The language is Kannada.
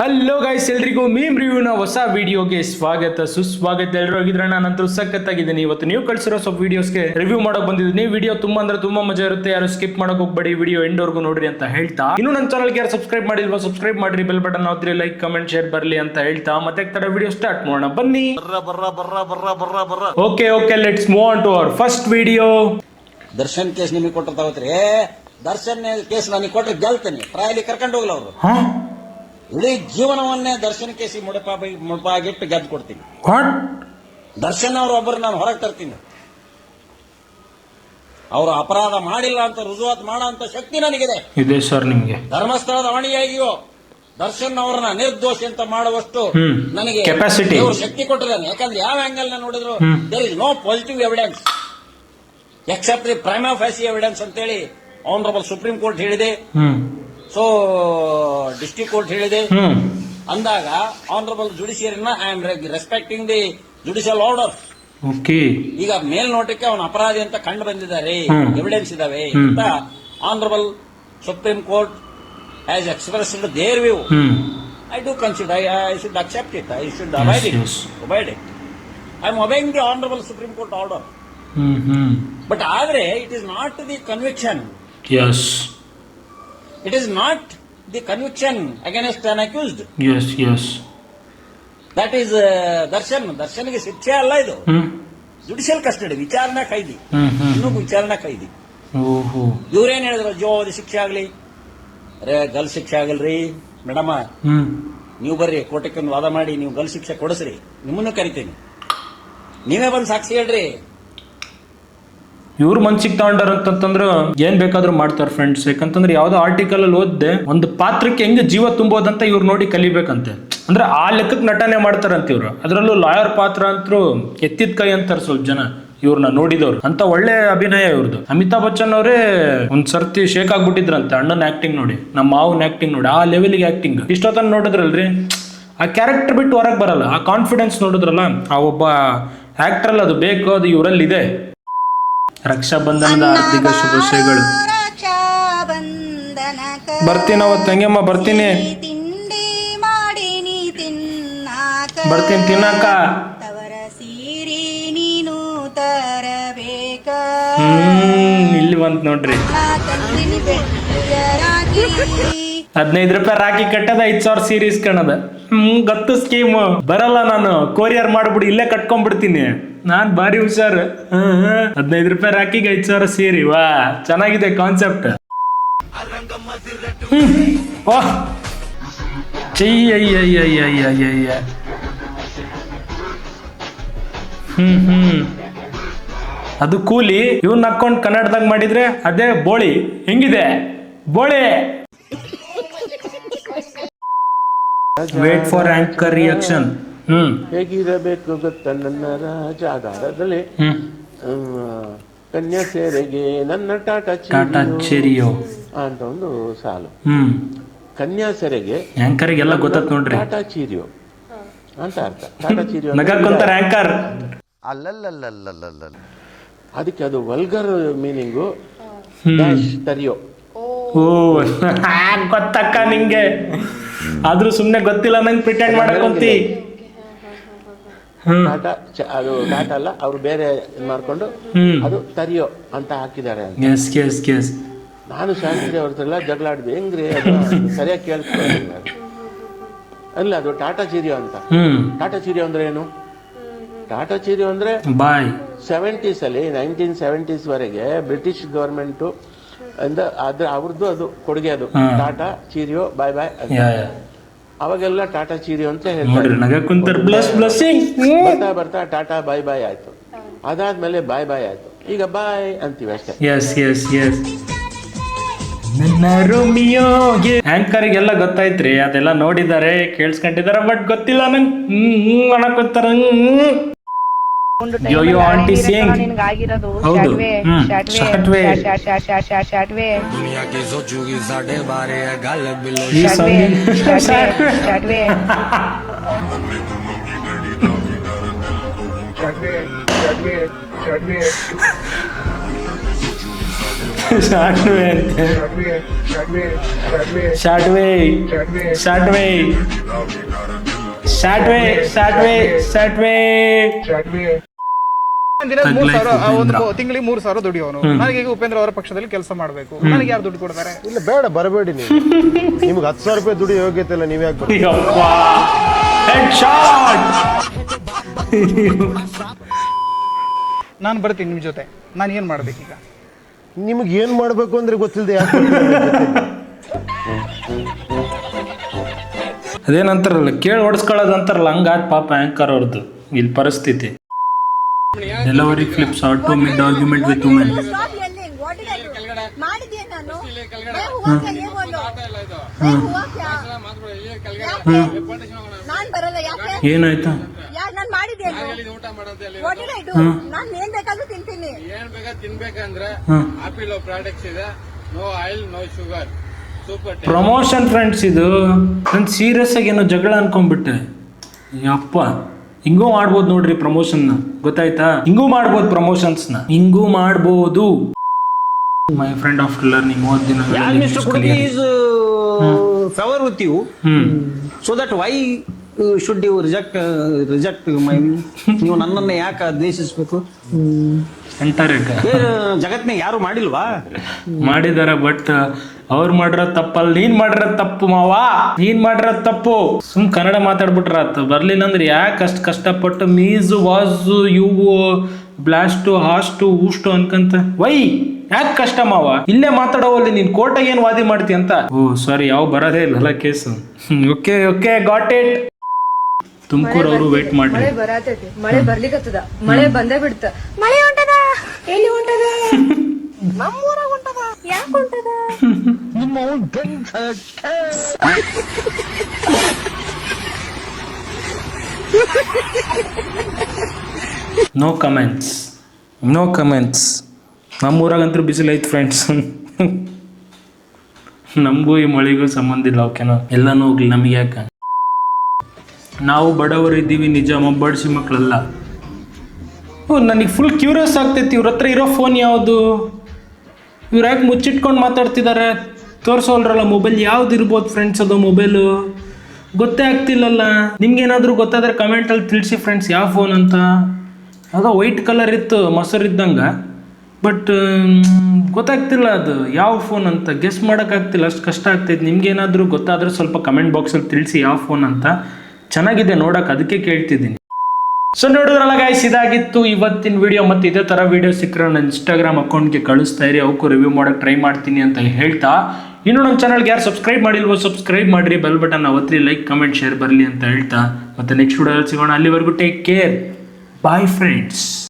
ಹಲೋ ಗೈಸ್ ಎಲ್ರಿಗೂ ಮೀಮ್ ರಿವ್ಯೂನ ಹೊಸ ವಿಡಿಯೋಗೆ ಸ್ವಾಗತ. ಸುಸ್ವಾಗತ ಎಲ್ಲರೂ ಹೋಗಿದ್ರೆ ನಾನಂತೂ ಸಖತ್ತಾಗಿದ್ದೀನಿ. ಇವತ್ತು ನೀವು ಕಳಿಸಿರೋ ಸ್ವಲ್ಪ ವಿಡಿಯೋಸ್ಗೆ ರಿವ್ಯೂ ಮಾಡಕ್ ಬಂದಿದ್ದೀನಿ. ವಿಡಿಯೋ ತುಂಬಾ ಅಂದ್ರೆ ತುಂಬಾ ಮಜಾ ಇರುತ್ತೆ. ಯಾರು ಸ್ಕಿಪ್ ಮಾಡಕ್ ಹೋಗ್ಬೇಡಿ. ವಿಡಿಯೋ ಎಂಡ್ವರೆಗೂ ನೋಡ್ರಿ ಅಂತ ಹೇಳ್ತಾ. ಇನ್ನು ನನ್ನ ಚಾನಲ್ಗೆ ಯಾರು ಸಬ್ಸ್ಕ್ರೈಬ್ ಮಾಡಿಲ್ವಾ ಸಬ್ಸ್ಕ್ರೈಬ್ ಮಾಡ್ರಿ. ಬೆಲ್ ಬಟನ್ ಹೋದ್ರೆ ಲೈಕ್ ಕಮೆಂಟ್ ಶೇರ್ ಬರಲಿ ಅಂತ ಹೇಳ್ತಾ. ಮತ್ತೆ ತರ ವಿಡಿಯೋ ಸ್ಟಾರ್ಟ್ ಮಾಡೋಣ. ಬನ್ನಿ. Okay okay let's move on to our first video Darshan case ನಿಮಗೆ ಕೊಟ್ಟಿರ್ತಾವತ್ರಿ. ದರ್ಶನ್ ಕೇಸ್ ನನಗೆ ಕೊಟ್ಟರೆ ಗೆಲ್ತೇನೆ. ಟ್ರಯಲಿ ಕರ್ಕೊಂಡು ಹೋಗ್ಲ ಅವರು. ಹಾ? ಇಡೀ ಜೀವನವನ್ನೇ ದರ್ಶನ್ ಕೇಸಿ ಮುಡಪ ಮುಡಪಾಗಿಟ್ಟು ಗೆದ್ದು ಕೊಡ್ತೀನಿ. ದರ್ಶನ್ ಅವ್ರ ಒಬ್ಬರು ನಾನು ಹೊರಗೆ ತರ್ತೀನಿ. ಅವರು ಅಪರಾಧ ಮಾಡಿಲ್ಲ ಅಂತ ರುಜುವಾತ್ ಮಾಡೋ ಅಂತ ಶಕ್ತಿ ನನಗಿದೆ. ಇದೆ ಸರ್ ನಿಮಗೆ. ಧರ್ಮಸ್ಥಳದ ಅಣಿಯಾಗಿಯೋ ದರ್ಶನ್ ಅವರನ್ನ ನಿರ್ದೋಷಿ ಅಂತ ಮಾಡುವಷ್ಟು. ನನಗೆ ಕೆಪಾಸಿಟಿ ಶಕ್ತಿ ಕೊಟ್ಟಿದ್ದಾನೆ. ಯಾಕಂದ್ರೆ ಯಾವ ಆಂಗಲ್ ನೋಡಿದ್ರು there is no positive evidence except the prime of evidence ಅಂತೇಳಿ ಆನರಬಲ್ ಸುಪ್ರೀಂ ಕೋರ್ಟ್ ಹೇಳಿದೆ. ಸೊ ಡಿಸ್ಟ್ರಿಕ್ಟ್ ಕೋರ್ಟ್ ಹೇಳಿದೆ. ಅಂದಾಗ honourable ಜುಡಿಷಿಯರಿನ I am respecting the judicial order ಈಗ ಮೇಲ್ನೋಟಕ್ಕೆ ಅವನ ಅಪರಾಧಿ ಅಂತ ಕಂಡು ಬಂದಿದ್ದಾರೆ. ಎವಿಡೆನ್ಸ್ ಇದಾವೆ. ಅಂತ honourable supreme court has expressed their view I do consider I I should accept it I should avoid it. Avoid it I am avoiding the honourable supreme court order but ಆದ್ರೆ it is not the conviction it is not the conviction against an accused S S that is Darshan ದರ್ಶನ್ಗೆ ಶಿಕ್ಷೆ ಅಲ್ಲ ಇದು ಜುಡಿಷಿಯಲ್ ಕಸ್ಟಡಿ ವಿಚಾರಣಾ ಕೈದಿ ಹ್ಮ್ ಹ್ಮ್ ಇನ್ನೂ ವಿಚಾರಣಾ ಕೈದಿ ಓಹೋ ಇವ್ರೇನ್ ಹೇಳಿದ್ರು ಜೋದಿ ಶಿಕ್ಷೆ ಆಗ್ಲಿ ಅರೆ ಗಲ್ ಶಿಕ್ಷೆ ಆಗಲ್ರಿ ಮೇಡಮ ಹ್ಮ್ ನೀವು ಬರ್ರಿ ಕೋರ್ಟಕ್ಕೆ ಒಂದು ವಾದ ಮಾಡಿ ನೀವು ಗಲ್ ಶಿಕ್ಷೆ ಕೊಡಿಸ್ರಿ. ನಿಮ್ಮನ್ನು ಕರಿತೀನಿ. ನೀವೇ ಬಂದು ಸಾಕ್ಷಿ ಹೇಳ್ರಿ. ಇವ್ರು ಮನ್ಸಿಗೆ ತಗೊಂಡಾರ ಅಂತಂತಂದ್ರೆ ಏನ್ ಬೇಕಾದ್ರೂ ಮಾಡ್ತಾರೆ ಫ್ರೆಂಡ್ಸ್ ಯಾಕಂತಂದ್ರೆ ಯಾವ್ದೋ ಆರ್ಟಿಕಲ್ ಅಲ್ಲಿ ಓದ್ದೆ, ಒಂದು ಪಾತ್ರಕ್ಕೆ ಹೆಂಗೆ ಜೀವ ತುಂಬೋದಂತ ಇವ್ರು ನೋಡಿ ಕಲಿಬೇಕಂತೆ. ಅಂದ್ರೆ ಆ ಲೆಕ್ಕಕ್ಕೆ ನಟನೆ ಮಾಡ್ತಾರಂತ ಇವ್ರು. ಅದರಲ್ಲೂ ಲಾಯರ್ ಪಾತ್ರ ಅಂತೂ ಎತ್ತಿದ ಕೈ ಅಂತಾರೆ ಸ್ವಲ್ಪ ಜನ ಇವ್ರನ್ನ ನೋಡಿದವ್ರು. ಅಂತ ಒಳ್ಳೆ ಅಭಿನಯ ಇವ್ರದ್ದು ಅಮಿತಾಬ್ ಬಚ್ಚನ್ ಅವರೇ ಒಂದ್ ಸರ್ತಿ ಶೇಕ್ ಆಗ್ಬಿಟ್ಟಿದ್ರಂತೆ ಅಣ್ಣನ ಆಕ್ಟಿಂಗ್ ನೋಡಿ. ನಮ್ಮ ಮಾವನ ಆಕ್ಟಿಂಗ್ ನೋಡಿ. ಆ ಲೆವೆಲ್ಗೆ ಆಕ್ಟಿಂಗ್ ಇಷ್ಟೊತ್ತನ ನೋಡಿದ್ರಲ್ರಿ? ಆ ಕ್ಯಾರೆಕ್ಟರ್ ಬಿಟ್ಟು ಹೊರಗೆ ಬರಲ್ಲ. ಆ ಕಾನ್ಫಿಡೆನ್ಸ್ ನೋಡಿದ್ರಲ್ಲ, ಆ ಒಬ್ಬ ಆಕ್ಟರ್ ಅದು ಬೇಕು, ಅದು ಇವರಲ್ಲಿ ಇದೆ ರಕ್ಷಾಬಂಧನದ ಆರ್ಥಿಕ ಶುಭಾಶಯಗಳು. ಅವತ್ತು ತಂಗಿಯಮ್ಮ ಬರ್ತೀನಿ ತಿಂಡಿ ಮಾಡಿ ನೀ ತಿನ್ನಾಕ ಬರ್ತೀನಿ ತಿನ್ನಕ ತವರ ಸೀರಿ ನೀನು ತರಬೇಕ ಇಲ್ಲಿ ಬಂತ ನೋಡ್ರಿ. ಹದಿನೈದು ರೂಪಾಯಿ ರಾಕಿ ಕಟ್ಟದ, ಐದ್ ಸಾವಿರ ಸೀರೀಸ್ ಕಣದ. ಹ್ಮ್, ಗತ್ತು ಸ್ಕೀಮ್ ಬರಲ್ಲ ನಾನು. ಕೊರಿಯರ್ ಮಾಡ್ಬಿಡಿ, ಇಲ್ಲೇ ಕಟ್ಕೊಂಡ್ಬಿಡ್ತೀನಿ. ನಾನ್ ಬಾರಿ ಹುಷಾರ್. ಹದಿನೈದು ರೂಪಾಯಿ ರಾಕಿಗ್ ಐದ್ ಸಾವಿರ ಸೇರಿ, ವಾ. ಚೆನ್ನಾಗಿದೆ ಕಾನ್ಸೆಪ್ಟ್. ಹ್ಮ್. ಹ್ಮ್ ಅದು ಕೂಲಿ ಇವ್ನ ಹಾಕೊಂಡ್ ಕನ್ನಡದಾಗ ಮಾಡಿದ್ರೆ ಅದೇ ಬೋಳಿ. ಹೆಂಗಿದೆ? ಬೋಳಿ. ವೇಟ್ ಫಾರ್ ಆಂಕರ್ ರಿಯಾಕ್ಷನ್ ಹೇಗಿರಬೇಕು ಗೊತ್ತ ನನ್ನ ರಾಜ ಆಧಾರದಲ್ಲಿ ಕನ್ಯಾ ಸೇರೆಗೆ ನನ್ನ ಟಾಟಾ ಟಾಟಾ ಚೀರಿಯೋ. ಅಂತ ಒಂದು ಸಾಲು. ಹ್ಮ್. ಕನ್ಯಾ ಸೆರೆಗೆ ಆಂಕರ್ಗೆಲ್ಲ ಗೊತ್ತಾತ್ ನೋಡ್ರಿ. ಟಾಟಾ ಚೀರಿಯೋ. ಅಂತ ಅರ್ಥ. ಟಾಟಾ ಚೀರಿಯೋ ಆಂಕರ್ ಆಂಕರ್ ಅದಕ್ಕೆ ಅದು ವಲ್ಗರ್ ಮೀನಿಂಗು ಡ್ಯಾಶ್ ತರಿಯೋ. ಓ ಗೊತ್ತಕ್ಕ ನಿಂಗೆ. ಆದ್ರೂ ಸುಮ್ನೆ ಗೊತ್ತಿಲ್ಲ ನಂಗೆ ಪ್ರಿಟೆಂಡ್ ಮಾಡಕೊಂತಿ ಅದು ಟಾಟಾ ಅಲ್ಲ ಅವ್ರು ಬೇರೆ ಇದ್ ಮಾಡ್ಕೊಂಡು ಅದು ತರಿಯೋ ಅಂತ ಹಾಕಿದ್ದಾರೆ ಅಂತ. ಎಸ್ ನಾನು ಶಾಂತಿ ಅವ್ರ ಹತ್ರ ಜಗಳ ಆಡಿದ್ವಿ ಹೆಂಗ್ರಿ ಅದು? ಸರಿಯಾಗಿ ಕೇಳಿಸ್ಕೊಳ್ಳಿ ಅಲ್ಲ ಅದು ಟಾಟಾ ಚೀರಿಯೋ ಅಂತ. ಹ್ಮ್. ಟಾಟಾ ಚೀರಿಯೋ ಅಂದ್ರೆ ಏನು? ಟಾಟಾ ಚೀರಿಯೋ ಅಂದ್ರೆ ಬಾಯ್. ಸೆವೆಂಟೀಸ್ ಅಲ್ಲಿ ನೈನ್ಟೀನ್ ಸೆವೆಂಟೀಸ್ ವರೆಗೆ ಬ್ರಿಟಿಷ್ ಗವರ್ಮೆಂಟ್ ಅಂದ ಅದ್ರ ಅವ್ರದ್ದು ಅದು ಕೊಡುಗೆ ಅದು. ಹಾ. ಟಾಟಾ ಚೀರಿಯೋ ಬಾಯ್ ಬಾಯ್ ಅಂತ. ಯಾ ಯಾ. ಅವಾಗೆಲ್ಲ ಟಾಟಾ ಚೀರಿ ಅಂತ ಬರ್ತಾ ಬರ್ತಾ ಟಾಟಾ ಬಾಯ್ ಬಾಯ್ ಆಯ್ತು. ಅದಾದ್ಮೇಲೆ ಬಾಯ್ ಬಾಯ್ ಆಯ್ತು. ಈಗ ಬಾಯ್ ಅಂತೀವಿ ಅಷ್ಟೇ. ಎಸ್ ಎಸ್ ಎಸ್ ನನ್ನ ರೋಮಿಯೋಗೆ ಆಂಕರ್ಗೆಲ್ಲ ಗೊತ್ತಾಯ್ತ್ರಿ ಅದೆಲ್ಲ ನೋಡಿದ್ದಾರೆ ಕೇಳಿಸ್ಕೊಂಡಿದ್ದಾರೆ ಬಟ್ ಗೊತ್ತಿಲ್ಲ ನಂಗೆ. ಹ್ಮ್ ಹ್ಮ್ ಅನ್ನಕೋತಾರ ಯೋ ಯೋ ಆಂಟಿ ಸೇಂಗ್ ನಿನ್ಗಾಗಿರೋದು ಹೌದು. ಶಾಟ್ವೆ ಹ್ಮ್. ಶಾಟ್ವೆ ಶಾಟ್ವೆ. ಶಾ- ಶಾ- ಶಾ- ಶಾ- ಶಾಟ್ವೆ ಈ ಶಾಟ್ವೆ song- ಶಾಟ್ವೆ ಶಾಟ್ವೆ ಶಾಟ್ವೆ ಅಂತೆ ಶಾಟ್ವೆ ಶಾಟ್ವೆ ಶಾಟ್ವೆ ಶಾಟ್ವೆ ಶಾಟ್ವೆ ದಿನ ಮೂರ್ ಸಾವಿರ ಒಂದು ತಿಂಗಳಿಗೆ ಮೂರ್ ಸಾವಿರ ದುಡಿಯೋನು ನನಗೆ ಈಗ ಉಪೇಂದ್ರ ಅವರ ಪಕ್ಷದಲ್ಲಿ ಕೆಲಸ ಮಾಡಬೇಕು. ನನಗೆ ಯಾರು ದುಡ್ಡು ಕೊಡ್ತಾರೆ? ಇಲ್ಲ ಬೇಡ ಬರಬೇಡಿ ನೀವು. ನಿಮ್ಗೆ ಹತ್ತು ಸಾವಿರ ರೂಪಾಯಿ ದುಡಿ ಯೋಗ್ಯತೆ ಇಲ್ಲ ನೀವ್ ಯಾಕೆ ಯಪ್ಪ ಹೆಡ್ ಶಾಟ್ ನಾನು ಬರ್ತೀನಿ ನಿಮ್ ಜೊತೆ. ನಾನು ಏನ್ ಈಗ? ನಿಮ್ಗೆ ಏನ್ ಮಾಡ್ಬೇಕು ಅಂದ್ರೆ ಗೊತ್ತಿಲ್ಲದೆ ಯಾಕೆ ಅದೇನಂತಾರಲ್ಲ ಕೇಳಿ ಹೊಡ್ಸ್ಕೊಳ್ಳೋದು ಅಂತಾರಲ್ಲ ಹಂಗಾತ್ ಪಾಪ ಆಂಕರ್ ಅವ್ರದ್ದು ಇಲ್ಲಿ ಪರಿಸ್ಥಿತಿ. Delivery flips are to mid argument with women ಏನಾಯ್ತಾ ಏನು ಬೇಕಾ ತಿನ್ಬೇಕಂದ್ರೆ ಪ್ರಾಡಕ್ಟ್ಸ್ ಇದೆ. No oil no sugar promotion friends ಇದು. ನನ್ ಸೀರಿಯಸ್ ಆಗಿ ಏನೋ ಜಗಳ ಅನ್ಕೊಂಡ್ಬಿಟ್ಟೆ. ಅಪ್ಪ ಹಿಂಗೂ ಮಾಡ್ಬೋದು ನೋಡ್ರಿ ಪ್ರಮೋಷನ್ನ ಗೊತ್ತಾಯ್ತಾ? ಹಿಂಗೂ ಮಾಡ್ಬೋದು ಪ್ರಮೋಷನ್ಸ್ನ ಹಿಂಗೂ ಮಾಡ್ಬೋದು. ಮೈ ಫ್ರೆಂಡ್ ಆಫ್ ಲರ್ನಿಂಗ್ ಮೂವತ್ತು ದಿನ Mr. Kudgi so that why should you. Reject reject my ನೀವು ನನ್ನನ್ನು ಯಾಕೆ ದ್ವೇಷಿಸ್ಬೇಕು? ಅಂತಾರೆ ಏ, ಜಗತ್ನಾಗ ಯಾರು ಮಾಡಿಲ್ವಾ? ಮಾಡಿದಾರ ಬಟ್ ಅವ್ರು ಮಾಡಿರೋ ತಪ್ಪಲ್ಲಿ ನೀನ್ ಮಾಡಿರೋ ತಪ್ಪು ಮಾವ. ನೀನ್ ಮಾಡಿರೋ ತಪ್ಪು. ಸುಮ್ ಕನ್ನಡ ಮಾತಾಡ್ಬಿಟ್ರ ಬರ್ಲಿಲ್ಲ ಅಂದ್ರೆ ಯಾಕೆ ಅಷ್ಟು ಕಷ್ಟಪಟ್ಟು ಮೀಸು ವಾಸು ಇವು ಬ್ಲಾಸ್ಟು ಹಾಸ್ಟು ಊಷ್ಟು ಅನ್ಕಂತ. ವೈ ಯಾಕೆ ಕಷ್ಟ ಮಾವ? ಇಲ್ಲೇ ಮಾತಾಡೋವಲ್ಲಿ ನೀನ್ ಕೋರ್ಟಾಗ ಏನ್ ವಾದಿ ಮಾಡ್ತಿ ಅಂತ? ಓ ಸಾರಿ ಯಾವ ಬರೋದೇ ಇಲ್ಲಲ್ಲ case. Okay okay got it Tumakuru ಅವರು ವೇಟ್ ಮಾಡ್ರಿ ಮಳೆ ಬರತೈತಿ. ಮಳೆ ಬರ್ಲಿಕತ್ತದ ಮಳೆ ಬಂದೇ ಬಿಡ್ತ. ಮಳೆ ಹೊಂಟದ? ಎಲ್ಲಿ ಹೊಂಟದ? ನಮ್ಮೂರಾಗ ನೋ ಕಮೆಂಟ್ಸ್ ನೋ ಕಮೆಂಟ್ಸ್ ನಮ್ಮೂರಾಗಂತೂ ಬಿಸಿಲು ಐತೆ ಫ್ರೆಂಡ್ಸ್ ನಮಗೂ ಈ ಮಳೆಗೂ ಸಂಬಂಧ ಇಲ್ಲ ಓಕೆನಾ ಎಲ್ಲನೂ ಹೋಗ್ಲಿ ನಮಗೆ ಯಾಕೆ? ನಾವು ಬಡವರು ಇದ್ದೀವಿ ನಿಜ ಮೊಬ್ಬಡಿಸಿ ಮಕ್ಕಳಲ್ಲ ಓ ನನಗೆ ಫುಲ್ ಕ್ಯೂರಿಯಸ್ ಆಗ್ತೈತಿ ಇವ್ರ ಹತ್ರ ಇರೋ ಫೋನ್ ಯಾವುದು? ಇವ್ರು ಯಾಕೆ ಮುಚ್ಚಿಟ್ಕೊಂಡು ಮಾತಾಡ್ತಿದ್ದಾರೆ ತೋರಿಸೋಲ್ರಲ್ಲ ಮೊಬೈಲ್ ಯಾವ್ದು ಇರ್ಬೋದು ಫ್ರೆಂಡ್ಸ್ ಅದು ಮೊಬೈಲು ಗೊತ್ತೇ ಆಗ್ತಿಲ್ಲಲ್ಲ. ನಿಮ್ಗೇನಾದರೂ ಗೊತ್ತಾದ್ರೆ ಕಮೆಂಟಲ್ಲಿ ತಿಳಿಸಿ ಫ್ರೆಂಡ್ಸ್ ಯಾವ ಫೋನ್ ಅಂತ. ಅದು ವೈಟ್ ಕಲರ್ ಇತ್ತು, ಮೊಸರು ಇದ್ದಂಗೆ. ಬಟ್ ಗೊತ್ತಾಗ್ತಿಲ್ಲ ಅದು, ಯಾವ ಫೋನ್ ಅಂತ. ಗೆಸ್ ಮಾಡೋಕ್ಕಾಗ್ತಿಲ್ಲ ಅಷ್ಟು ಕಷ್ಟ ಆಗ್ತೈತೆ. ನಿಮ್ಗೇನಾದರೂ ಗೊತ್ತಾದರೆ ಸ್ವಲ್ಪ ಕಮೆಂಟ್ ಬಾಕ್ಸಲ್ಲಿ ತಿಳಿಸಿ ಯಾವ ಫೋನ್ ಅಂತ. ಚೆನ್ನಾಗಿದೆ ನೋಡೋಕೆ, ಅದಕ್ಕೆ ಕೇಳ್ತಿದ್ದೀನಿ. ಸೊ ನೋಡಿದ್ರಲ್ಲ ಗಾಯ್ಸ್ ಇದಾಗಿತ್ತು ಇವತ್ತಿನ ವಿಡಿಯೋ ಮತ್ತು ಇದೇ ಥರ ವಿಡಿಯೋ ಸಿಕ್ಕರೆ ನನ್ನ ಇನ್ಸ್ಟಾಗ್ರಾಮ್ ಅಕೌಂಟ್ಗೆ ಕಳಿಸ್ತಾ ಇರಿ, ಅವಕ್ಕೂ ರಿವ್ಯೂ ಮಾಡೋಕೆ ಟ್ರೈ ಮಾಡ್ತೀನಿ ಅಂತ ಹೇಳ್ತಾ. ಇನ್ನು ನಮ್ಮ ಚಾನಲ್ಗೆ ಯಾರು ಸಬ್ಸ್ಕ್ರೈಬ್ ಮಾಡಿಲ್ವೋ ಸಬ್ಸ್ಕ್ರೈಬ್ ಮಾಡಿರಿ ಬೆಲ್ ಬಟನ್ ಒತ್ತಿರಿ ಲೈಕ್ ಕಮೆಂಟ್ ಶೇರ್ ಬರಲಿ ಅಂತ ಹೇಳ್ತಾ. ಮತ್ತೆ ನೆಕ್ಸ್ಟ್ ವಿಡಿಯೋ ಸಿಗೋಣ. ಅಲ್ಲಿವರೆಗೂ ಟೇಕ್ ಕೇರ್ ಬಾಯ್ ಫ್ರೆಂಡ್ಸ್